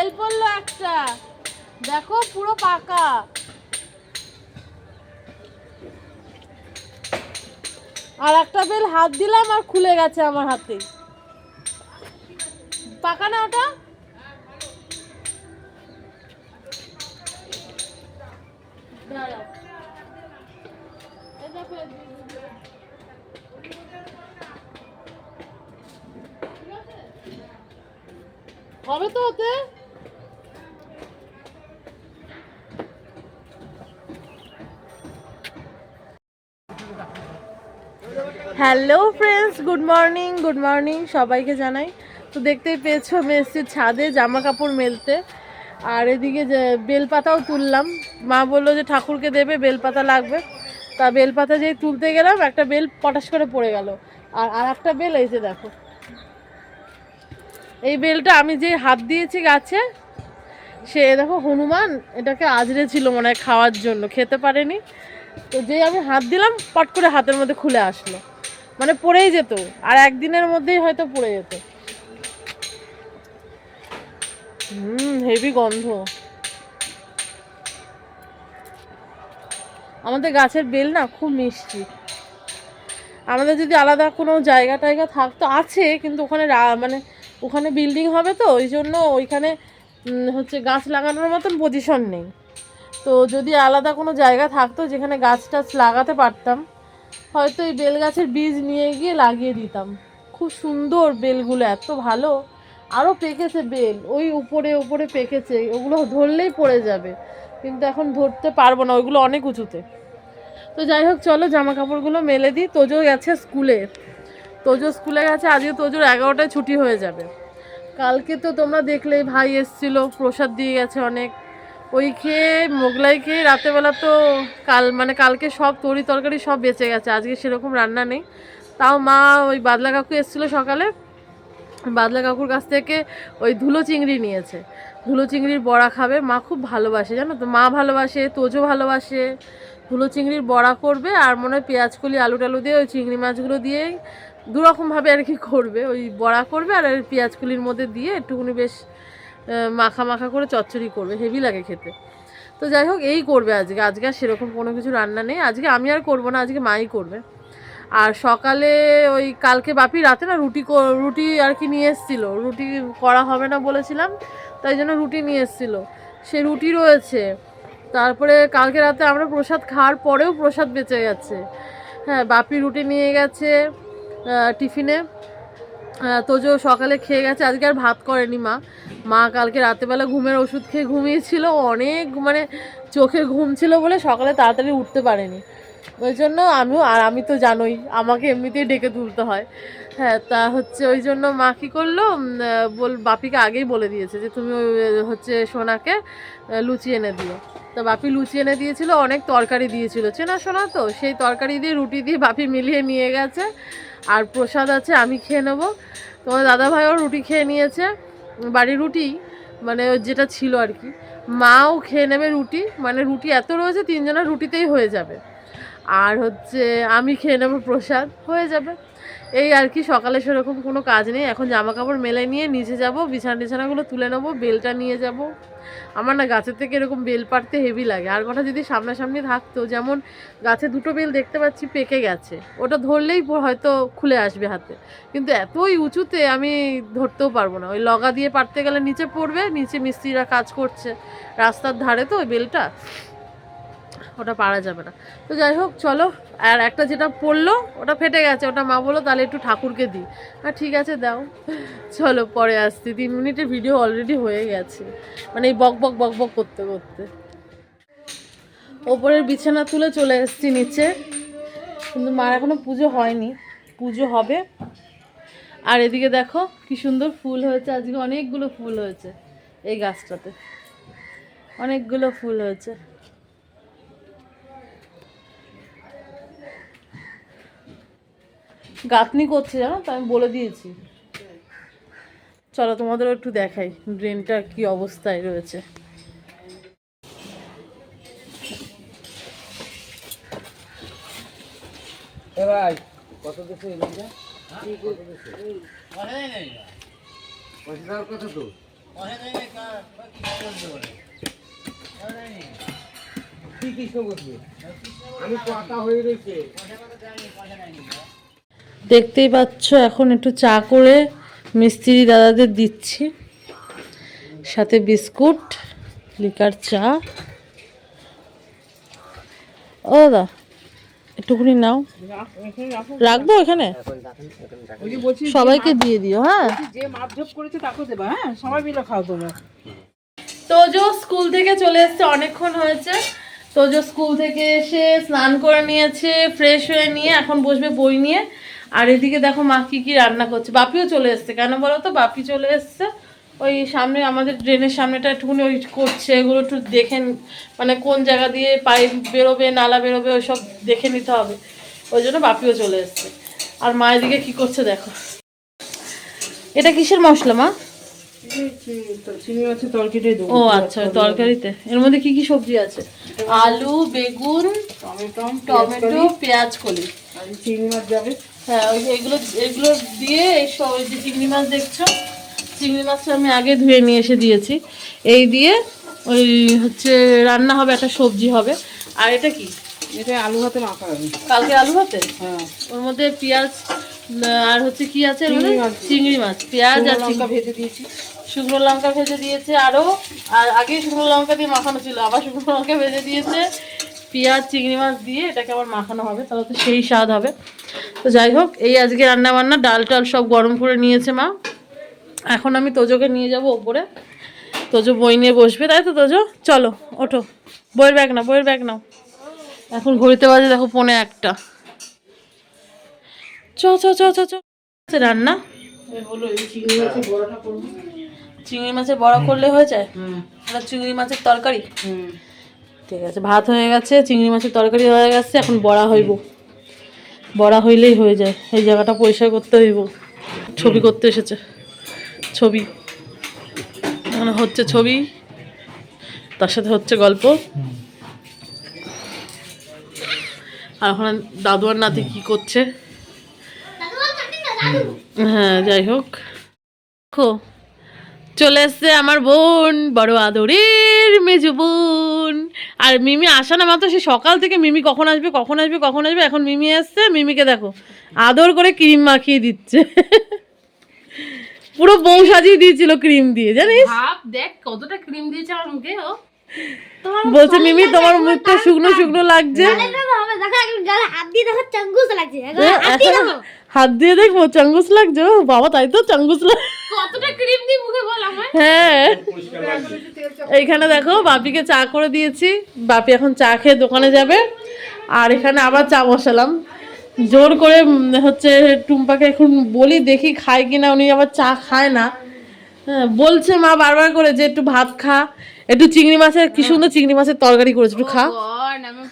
Bell পড়ল একটা। দেখো, পুরো পাকা। আর একটা বেল হাত দিলাম আর খুলে গেছে আমার হাতে। পাকা না ওটা। হবে তো ওতে? Hello friends, good morning good morning সবাইকে জানাই। তো দেখতেই পেয়েছ, আমি এসেছি ছাদে জামা কাপড় মেলতে। আর এদিকে বেলপাতাও তুললাম। মা বলল যে ঠাকুরকে দেবে, বেলপাতা লাগবে। তা বেলপাতা যেই তুলতে গেলাম, একটা বেল পটাশ করে পড়ে গেল। আর আর একটা বেল, এই যে দেখো। এই বেলটা আমি যে হাত দিয়েছি গাছে, সে দেখো হনুমান, এটাকে আজরে ছিল মনে হয় খাওয়ার জন্য, খেতে পারেনি। তো যে আমি হাত দিলাম, পট করে হাতের মধ্যে খুলে আসলো। মানে পড়েই যেত, আর একদিনের মধ্যেই হয়তো পড়ে যেত। হুম, হেভি গন্ধ। আমাদের গাছের বেল না খুব মিষ্টি। আমাদের যদি আলাদা কোনো জায়গা টায়গা থাকতো, আছে, কিন্তু ওখানে মানে ওখানে বিল্ডিং হবে তো, ওই জন্য ওইখানে হচ্ছে গাছ লাগানোর মতন পজিশন নেই। তো যদি আলাদা কোনো জায়গা থাকতো, যেখানে গাছ টাছ লাগাতে পারতাম হয়তো এই বেল গাছের বীজ নিয়ে গিয়ে লাগিয়ে দিতাম। খুব সুন্দর বেলগুলো, এত ভালো। আরও পেকেছে বেল, ওই উপরে উপরে পেকেছে, ওগুলো ধরলেই পড়ে যাবে। কিন্তু এখন ধরতে পারব না, ওইগুলো অনেক উঁচুতে। তো যাই হোক, চলো জামা কাপড়গুলো মেলে দিই। তোজো গেছে স্কুলে। তোজো স্কুলে গেছে, আজকে তোজোর এগারোটায় ছুটি হয়ে যাবে। কালকে তো তোমরা দেখলেই ভাই এসছিল, প্রসাদ দিয়ে গেছে অনেক। ওই খেয়ে, মোগলাই খেয়ে রাতেবেলা তো কাল মানে কালকে সব তরি তরকারি সব বেঁচে গেছে। আজকে সেরকম রান্না নেই। তাও মা ওই বাদলা কাকু এসেছিল সকালে। বাদলা কাকুর কাছ থেকে ওই ধুলো চিংড়ি নিয়েছে। ধুলো চিংড়ির বড়া খাবে। মা খুব ভালোবাসে, জানো তো? মা ভালোবাসে, তোজো ভালোবাসে। ধুলো চিংড়ির বড়া করবে আর মনে হয় পেঁয়াজ কলি, আলু টালু দিয়ে ওই চিংড়ি মাছগুলো দিয়েই দুরকমভাবে আর কি করবে। ওই বড়া করবে আর পেঁয়াজ কলির মধ্যে দিয়ে একটুখানি বেশ মাখা মাখা করে চচ্চড়ি করবে হেভি লাগে খেতে। তো যাই হোক, এই করবে আজকে। আজকে আর সেরকম কোনো কিছু রান্না নেই। আজকে আমি আর করব না, আজকে মাই করবে। আর সকালে ওই কালকে বাপি রাতে না রুটি রুটি আর কি নিয়ে এসেছিল। রুটি করা হবে না বলেছিলাম, তাই জন্য রুটি নিয়ে এসেছিল। সে রুটি রয়েছে। তারপরে কালকে রাতে আমরা প্রসাদ খাওয়ার পরেও প্রসাদ বেঁচে গেছে। হ্যাঁ বাপি রুটি নিয়ে গেছে টিফিনে। তোজো সকালে খেয়ে গেছে, আজকে আর ভাত করেনি মা। মা কালকে রাতেবেলা ঘুমের ওষুধ খেয়ে ঘুমিয়েছিল, অনেক মানে চোখে ঘুম ছিল বলে সকালে তাড়াতাড়ি উঠতে পারেনি। ওই জন্য আমিও, আর আমি তো জানোই, আমাকে এমনিতেই ডেকে তুলতে হয়। হ্যাঁ তা হচ্ছে ওই জন্য মা কী করল? বল, বাপিকে আগেই বলে দিয়েছে যে তুমি হচ্ছে সোনাকে লুচি এনে দিও। তা বাপি লুচি এনে দিয়েছিল, অনেক তরকারি দিয়েছিল। চেনা সোনা তো? সেই তরকারি দিয়ে রুটি দিয়ে বাপি মিলিয়ে নিয়ে গেছে। আর প্রসাদ আছে, আমি খেয়ে নেব। তোমার দাদা ভাইও রুটি খেয়ে নিয়েছে। বাড়ির রুটি মানে যেটা ছিল আর কি। মাও খেয়ে নেবে রুটি মানে রুটি এত রয়েছে, তিনজনের রুটিতেই হয়ে যাবে। আর হচ্ছে আমি খেয়ে নেব প্রসাদ, হয়ে যাবে। এই আর কি, সকালে সেরকম কোনো কাজ নেই। এখন জামা কাপড় মেলে নিয়ে নিচে যাব, বিছানা টিছানাগুলো তুলে নেব, বেলটা নিয়ে যাব। আমার না গাছের থেকে এরকম বেল পাড়তে হেভি লাগে। আর কটা যদি সামনাসামনি থাকতো, যেমন গাছে দুটো বেল দেখতে পাচ্ছি পেকে গেছে। ওটা ধরলেই হয়তো খুলে আসবে হাতে। কিন্তু এতই উঁচুতে আমি ধরতেও পারব না। ওই লগা দিয়ে পারতে গেলে নিচে পড়বে, নিচে মিস্ত্রিরা কাজ করছে। রাস্তার ধারে তো ওই বেলটা। ওটা পারা যাবে না। তো যাই হোক, চলো, আর একটা যেটা পড়ল, ওটা ফেটে গেছে, ওটা মা বলল, তাহলে একটু ঠাকুরকে দিই হ্যাঁ ঠিক আছে, দাও। চলো, পরে আসছি। তিন মিনিটের ভিডিও অলরেডি হয়ে গেছে। মানে এই বক বক বক বক করতে করতে। ওপরের বিছানা তুলে চলে এসেছি নিচে। কিন্তু মার এখনও পুজো হয়নি। পুজো হবে। আর এদিকে দেখো, কি সুন্দর ফুল হয়েছে। আজকে অনেকগুলো ফুল হয়েছে এই গাছটাতে। অনেকগুলো ফুল হয়েছে। গাঁথনি করছে জানো তো, আমি বলে দিয়েছি। চলো তোমাদেরও একটু দেখাই ড্রেনটা কি অবস্থায় রয়েছে। এ ভাই, কত দেশে এলিটা দেখতেই পাচ্ছ এখন একটু চা করে মিস্ত্রি দাদাদের দিচ্ছি। সাথে বিস্কুট লিকার চা। ও দাদা একটুখানি নাও। রাখব এখানে? সবাইকে দিয়ে দিও হ্যাঁ। যে মাপঝোপ করেছে তাকে দেবা হ্যাঁ? সবাই মিলে খাও তোমরা। তোজো স্কুল থেকে চলে এসেছে অনেকক্ষণ হয়েছে। তোজো স্কুল থেকে এসে স্নান করে নিয়েছে ফ্রেশ হয়ে নিয়ে এখন বসবে বই নিয়ে। আর এদিকে দেখো মা কি কি রান্না করছে। বাপিও চলে এসছে। কেন বলো তো? বাপি চলে এসছে। ওই সামনে আমাদের ড্রেনের সামনেটা একটুখানি ওই করছে। এগুলো একটু দেখে মানে কোন জায়গা দিয়ে পাইপ বেরোবে নালা বেরোবে ওইসব দেখে নিতে হবে। ওই জন্য বাপিও চলে এসছে। আর মা এদিকে কি করছে দেখো। এটা কিসের মশলা মা? ও আচ্ছা তরকারিতে। এর মধ্যে কি কি সবজি আছে? আলু বেগুন টমেটো টমেটো পেঁয়াজ কলি। চিংড়ি মাছ যাবে। হ্যাঁ ওই যে এগুলো এগুলো দিয়ে এই সব ওই যে চিংড়ি মাছ দেখছ? চিংড়ি মাছটা আমি আগে ধুয়ে নিয়ে এসে দিয়েছি। এই দিয়ে ওই হচ্ছে রান্না হবে একটা সবজি হবে। আর এটা কি? এটা আলু হাতে মাখা হবে। কালকে আলু ভাতে? হ্যাঁ। ওর মধ্যে পেঁয়াজ আর হচ্ছে কি আছে চিংড়ি মাছ। পেঁয়াজ আর লঙ্কা ভেজে দিয়েছি। শুকনো লঙ্কা ভেজে দিয়েছে আরও আর আগে শুকনো লঙ্কা দিয়ে মাখানো ছিল আবার শুকনো লঙ্কা ভেজে দিয়েছে। পেঁয়াজ চিংড়ি মাছ দিয়ে এটাকে আবার মাখানো হবে তাহলে তো সেই স্বাদ হবে। তো যাই হোক এই আজকে রান্না বান্না ডাল টাল সব গরম করে নিয়েছে মা। এখন আমি তোজোকে নিয়ে যাব ওপরে। তোজো বই নিয়ে বসবে তাই তো তোজো? চলো ওঠো। বইয়ের ব্যাগ নাও বইয়ের ব্যাগ নাও। এখন ঘড়িতে বাজে দেখো পৌনে একটা। চ চ চ চ চ। রান্না? চিংড়ি মাছের বড়া করলে হয়ে যায়? চিংড়ি মাছের তরকারি? হুম। ঠিক আছে ভাত হয়ে গেছে চিংড়ি মাছের তরকারি হয়ে গেছে এখন বড়া হইব। বড়া হইলেই হয়ে যায় এই জায়গাটা পরিষ্কার করতে হইব। ছবি করতে এসেছে ছবি। মানে হচ্ছে ছবি তার সাথে হচ্ছে গল্প। আর ওখানে দাদু আর নাতি কি করছে? হ্যাঁ যাই হোক। দেখো চলে এসছে আমার বোন, বড় আদরের মেজু বোন। আর মিমি আসা না মাত্র, সে সকাল থেকে মিমি কখন আসবে কখন আসবে কখন আসবে, এখন মিমি এসছে, মিমিকে দেখো, আদর করে ক্রিম মাখিয়ে দিচ্ছে। পুরো বউ সাজিয়ে দিয়েছিল ক্রিম দিয়ে, জানিস? দেখ কতটা ক্রিম দিয়েছে আমার মুখে ও। বলছে মিমি তোমার মুখটা শুকনো শুকনো লাগছে? হাত দিয়ে দেখব চাঙ্গুস লাগছে? বাবা তাই তো চাঙ্গুস হ্যাঁ। এইখানে দেখো বাপিকে চা করে দিয়েছি। বাপি এখন চা খেয়ে দোকানে যাবে। আর এখানে আবার চা বসালাম। জোর করে হচ্ছে টুম্পাকে এখন বলি দেখি খায় কিনা উনি আবার চা খায় না। হ্যাঁ বলছে মা বারবার করে যে একটু ভাত খা। একটু চিংড়ি মাছের কি সুন্দর চিংড়ি মাছের তরকারি করেছে একটু খা।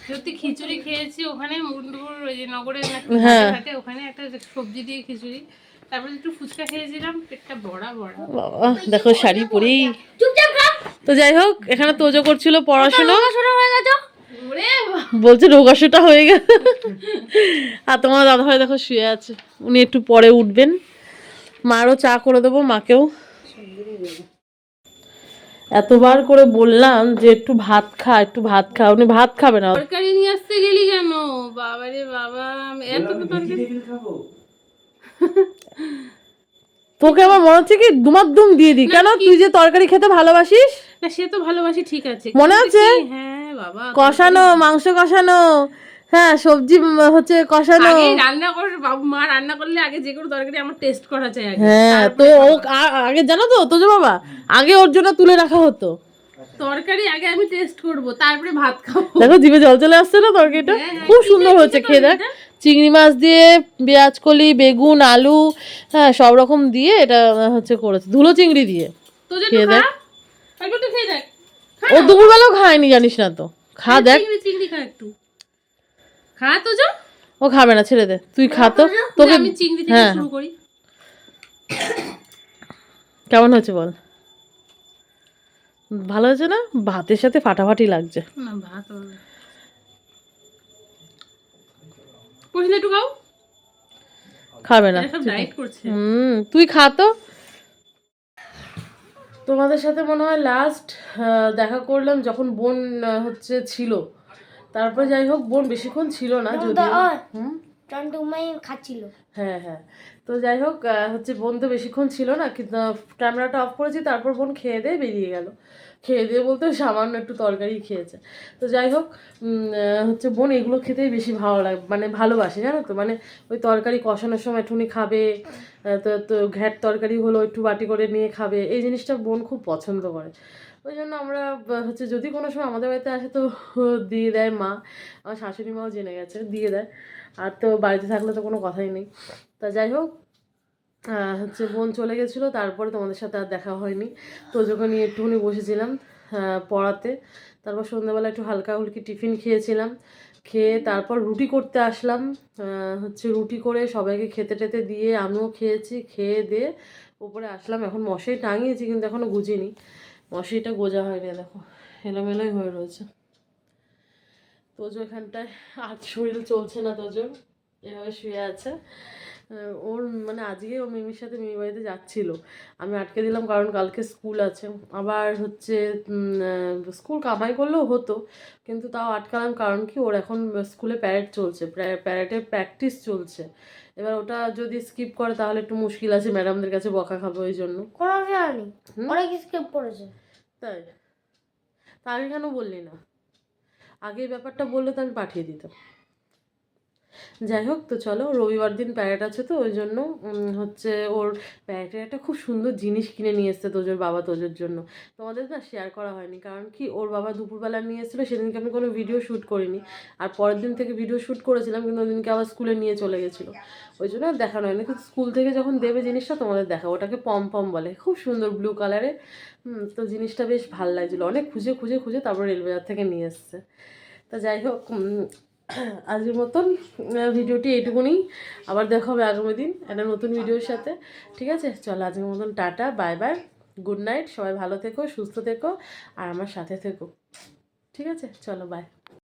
সত্যি খিচুড়ি খেয়েছি ওখানে মুন্ডুপুর ওই যে নগরে হ্যাঁ। ওখানে একটা সবজি দিয়ে খিচুড়ি। তারপরে একটু ফুচকা খেয়েছিলাম পেটটা বড়া বড়া। বাবা দেখো শাড়ি পরেই। তো যাই হোক এখানে তোজো করছিল পড়াশুনো। হয়ে বলছে রোগাশুটা হয়ে গেছে আর তোমার দাদা ভাই দেখো শুয়ে আছে। উনি একটু পরে উঠবেন। মারও চা করে দেবো মাকেও। এতবার করে বললাম যে একটু ভাত খা একটু ভাত খা। উনি ভাত খাবে না। তরকারি নিয়ে আসতে গেলি কেন? বাবা রে বাবা এত তো তরকারি তোকে আমার মনে হচ্ছে কি দুমার দুম দিয়ে দিই। কেন? তুই যে তরকারি খেতে ভালোবাসিস? না সে তো ভালোবাসি ঠিক আছে। মনে আছে? হ্যাঁ বাবা কষানো মাংস কষানো। হ্যাঁ সবজি হচ্ছে কষানো। আগে রান্না করে বাবু মা রান্না করলে আগে যে কোনো তরকারি আমার টেস্ট করা চাই আগে। হ্যাঁ তো ও আগে জানো তো তোজো বাবা আগে ওর জন্য তুলে রাখা হতো। তরকারি আগে আমি টেস্ট করব তারপরে ভাত খাব। দেখো জিভে জল চলে আসছে না তরকারিটা? হ্যাঁ, হ্যাঁ, খুব সুন্দর হয়েছে খেয়ে দেখ। চিংড়ি মাছ দিয়ে পেঁয়াজ কলি বেগুন আলু হ্যাঁ সব রকম দিয়ে এটা হচ্ছে করেছে। ধুলো চিংড়ি দিয়ে। খেয়ে দেখ। খেয়ে দেখ। ও দুপুরবেলাও খায়নি জানিস না তো। খা দেখ। চিংড়ি খা একটু। খা তো যা। ও খাবে না ছেড়ে দে। তুই খা তো। তোকে আমি চিংড়ি থেকে হ্যাঁ। শুরু করি। কেমন হয়েছে বল? ভালো হয়েছে না? ভাতের সাথে ফাটাফাটি লাগছে। না ভাত হবে একটু খাও। খাবে না। হুম তুই খা তো। তোমাদের সাথে মনে হয় লাস্ট দেখা করলাম যখন বোন হচ্ছে ছিল। তারপরে যাই হোক বোন বেশিক্ষণ ছিল না হুম? টন্টুমাই খাচ্ছিল। হ্যাঁ হ্যাঁ। তো যাই হোক হচ্ছে বোন তো বেশিক্ষণ ছিল না কিন্তু ক্যামেরাটা অফ করেছি তারপর বোন খেয়ে দিয়ে বেরিয়ে গেল। খেয়ে দিয়ে বলতে সামান্য একটু তরকারি খেয়েছে। তো যাই হোক হচ্ছে বোন এগুলো খেতেই বেশি ভালো লাগে মানে ভালোবাসে জানো তো? মানে ওই তরকারি কষানোর সময় একটুখানি খাবে তো তো ঘ্যাট তরকারি হলো একটু বাটি করে নিয়ে খাবে এই জিনিসটা বোন খুব পছন্দ করে। ওই জন্য আমরা হচ্ছে যদি কোনো সময় আমাদের বাড়িতে আসে তো দিয়ে দেয় মা। আমার শাশুড়ি মাও জেনে গেছে, দিয়ে দেয়। আর তো বাড়িতে থাকলে তো কোনো কথাই নেই। তা যাই হোক হচ্ছে বোন চলে গেছিল, তারপরে তোমাদের সাথে আর দেখা হয়নি। তো যখন একটুখানি বসেছিলাম পড়াতে, তারপর সন্ধ্যাবেলা একটু হালকা হুলকি টিফিন খেয়েছিলাম। খেয়ে তারপর রুটি করতে আসলাম। হচ্ছে রুটি করে সবাইকে খেতে টেতে দিয়ে আমিও খেয়েছি, খেয়ে দিয়ে উপরে আসলাম। এখন মশাই টাঙিয়েছি, কিন্তু এখনও গুজিনি। মশাইটা গোজা হয়নি, দেখো। এলোমেলোই হয়ে রয়েছে। তোজো এখানটায় আর শরীর চলছে না তোজোর এভাবে শুয়ে আছে। ওর মানে আজকে ও মিমির সাথে মিমি বাড়িতে যাচ্ছিল। আমি আটকে দিলাম কারণ কালকে স্কুল আছে। আবার হচ্ছে স্কুল কামাই করলেও হতো, কিন্তু তাও আটকালাম কারণ কি ওর এখন স্কুলে প্যারেড চলছে। প্যারেডের প্র্যাকটিস চলছে। এবার ওটা যদি স্কিপ করে তাহলে একটু মুশকিল আছে ম্যাডামদের কাছে বকা খাব ওই জন্য। কোনো অসুবিধা নেই? অনেক স্কিপ করেছে তাই? তা আগে কেন বললি না? আগে ব্যাপারটা বললে তো আমি পাঠিয়ে দিতাম। যাই হোক, তো চলো, রবিবার দিন প্যারেড আছে তো, ওই জন্য হচ্ছে ওর প্যারেডের একটা খুব সুন্দর জিনিস কিনে নিয়ে এসছে তোজোর বাবা তোজোর জন্য। তোমাদের না শেয়ার করা হয়নি, কারণ কি ওর বাবা দুপুরবেলা নিয়ে এসেছিল, সেদিনকে আমি কোনো ভিডিও শ্যুট করিনি। আর পরের দিন থেকে ভিডিও শ্যুট করেছিলাম, কিন্তু ওই দিনকে আবার স্কুলে নিয়ে চলে গেছিল। ওই জন্য দেখানো হয়নি, কিন্তু স্কুল থেকে যখন দেবে জিনিসটা, তোমাদের দেখা ওটাকে পম পম বলে, খুব সুন্দর ব্লু কালারে তো জিনিসটা বেশ ভালো লাগছিল। অনেক খুঁজে খুঁজে খুঁজে তারপর রেলবাজার থেকে নিয়ে এসছে। তা যাই হোক আজকের মতন ভিডিওটি এইটুকুনি। আবার দেখা হবে আগামী দিন একটা নতুন ভিডিওর সাথে। ঠিক আছে? চলো আজকের মতন tata, bye bye, good night, সবাই ভালো থেকো, সুস্থ থেকো, আর আমার সাথে থেকো। ঠিক আছে? চলো, বাই।